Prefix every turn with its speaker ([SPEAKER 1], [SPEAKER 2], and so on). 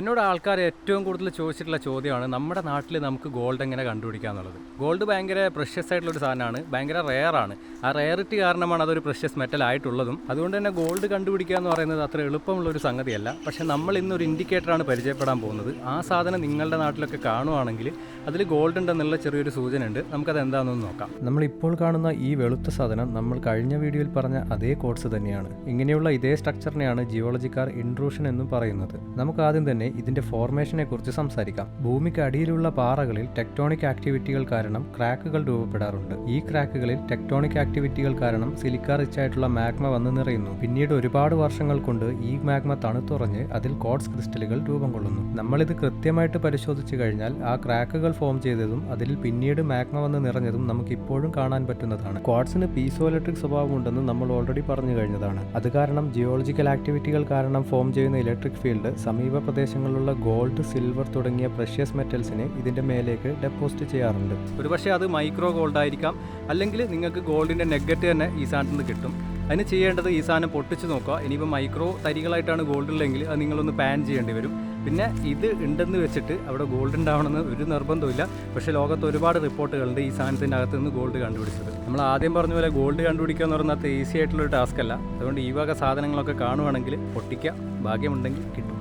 [SPEAKER 1] എന്നോട് ആൾക്കാർ ഏറ്റവും കൂടുതൽ ചോദിച്ചിട്ടുള്ള ചോദ്യമാണ് നമ്മുടെ നാട്ടിൽ നമുക്ക് ഗോൾഡ് എങ്ങനെ കണ്ടുപിടിക്കുക എന്നുള്ളത്? ഗോൾഡ് ഭയങ്കര പ്രഷ്യസ് ആയിട്ടുള്ള ഒരു സാധനമാണ് ഭയങ്കര റെയർ ആണ്. ആ റെയറിറ്റി കാരണമാണ് അതൊരു പ്രഷ്യസ് മെറ്റൽ ആയിട്ടുള്ളതും. അതുകൊണ്ട് തന്നെ ഗോൾഡ് കണ്ടുപിടിക്കുക എന്ന് പറയുന്നത് അത്ര എളുപ്പമുള്ള ഒരു സംഗതിയല്ല. പക്ഷെ നമ്മൾ ഇന്നൊരു ഇൻഡിക്കേറ്ററാണ് പരിചയപ്പെടാൻ പോകുന്നത്. ആ സാധനം നിങ്ങളുടെ നാട്ടിലൊക്കെ കാണുവാണെങ്കിൽ അതിൽ ഗോൾഡ് ഉണ്ടെന്നുള്ള ചെറിയൊരു സൂചന ഉണ്ട് നമുക്കത് എന്താണെന്ന് നോക്കാം. നമ്മൾ ഇപ്പോൾ കാണുന്ന ഈ വെളുത്ത സാധനം നമ്മൾ കഴിഞ്ഞ വീഡിയോയിൽ പറഞ്ഞ അതേ കോഡ്സ് തന്നെയാണ്. ഇങ്ങനെയുള്ള ഇതേ സ്ട്രക്ചറിനെയാണ് ജിയോളജിക്കാർ ഇൻട്രൂഷൻ എന്ന് പറയുന്നത്. നമുക്ക് ആദ്യം തന്നെ ഇതിന്റെ ഫോർമേഷനെ കുറിച്ച് സംസാരിക്കാം. ഭൂമിക്ക് അടിയിലുള്ള പാറകളിൽ ടെക്ടോണിക് ആക്ടിവിറ്റികൾ കാരണം ക്രാക്കുകൾ രൂപപ്പെടാറുണ്ട്. ഈ ക്രാക്കുകളിൽ ടെക്ടോണിക് ആക്ടിവിറ്റികൾ കാരണം സിലിക്ക റിച്ച് ആയിട്ടുള്ള മാഗ്മ വന്ന് നിറയുന്നു. പിന്നീട് ഒരുപാട് വർഷങ്ങൾ കൊണ്ട് ഈ മാഗ്മ തണുത്തുറഞ്ഞ് അതിൽ കോഡ്സ് ക്രിസ്റ്റലുകൾ രൂപം കൊള്ളുന്നു. നമ്മളിത് കൃത്യമായിട്ട് പരിശോധിച്ചു കഴിഞ്ഞാൽ ആ ക്രാക്കുകൾ ഫോം ചെയ്തതും അതിൽ പിന്നീട് മാഗ്മ വന്ന് നിറഞ്ഞതും നമുക്ക് ഇപ്പോഴും കാണാൻ പറ്റുന്നതാണ്. ക്വാഡ്സിന് പീസോ ഇലക്ട്രിക് സ്വഭാവമുണ്ടെന്ന് നമ്മൾ ഓൾറെഡി പറഞ്ഞു കഴിഞ്ഞതാണ്. അത് കാരണം ജിയോളജിക്കൽ ആക്ടിവിറ്റികൾ കാരണം ഫോം ചെയ്യുന്ന ഇലക്ട്രിക് ഫീൽഡ് സമീപ പ്രദേശങ്ങളിലുള്ള ഗോൾഡ് സിൽവർ തുടങ്ങിയ പ്രഷ്യസ് മെറ്റൽസിനെ ഇതിന്റെ മേലേക്ക് ഡെപ്പോസിറ്റ് ചെയ്യാറുണ്ട്. ഒരുപക്ഷെ അത് മൈക്രോ ഗോൾഡ് ആയിരിക്കാം. അല്ലെങ്കിൽ നിങ്ങൾക്ക് ഗോൾഡിന്റെ നെഗറ്റ് തന്നെ ഈ സാധനത്തിൽ നിന്ന് കിട്ടും. അതിന് ചെയ്യേണ്ടത് ഈ സാധനം പൊട്ടിച്ച് നോക്കുക. ഇനിയിപ്പോൾ മൈക്രോ തരികളായിട്ടാണ് ഗോൾഡ് ഉള്ളതെങ്കിൽ അത് നിങ്ങളൊന്ന് പാൻ ചെയ്യേണ്ടി വരും. പിന്നെ ഇത് ഉണ്ടെന്ന് വെച്ചിട്ട് അവിടെ ഗോൾഡ് ഉണ്ടാവണമെന്ന് ഒരു നിർബന്ധമില്ല പക്ഷേ ലോകത്ത് ഒരുപാട് റിപ്പോർട്ടുകളുണ്ട് ഈ സാധനത്തിന്റെ അകത്ത് നിന്ന് ഗോൾഡ് കണ്ടുപിടിച്ചത്. നമ്മൾ ആദ്യം പറഞ്ഞ പോലെ ഗോൾഡ് കണ്ടുപിടിക്കുക എന്ന് പറഞ്ഞാൽ അത്ര ഈസി ആയിട്ടുള്ളൊരു ടാസ്ക് അല്ല. അതുകൊണ്ട് ഈ വക സാധനങ്ങളൊക്കെ കാണുവാണെങ്കിൽ പൊട്ടിക്കുക. ഭാഗ്യമുണ്ടെങ്കിൽ കിട്ടും.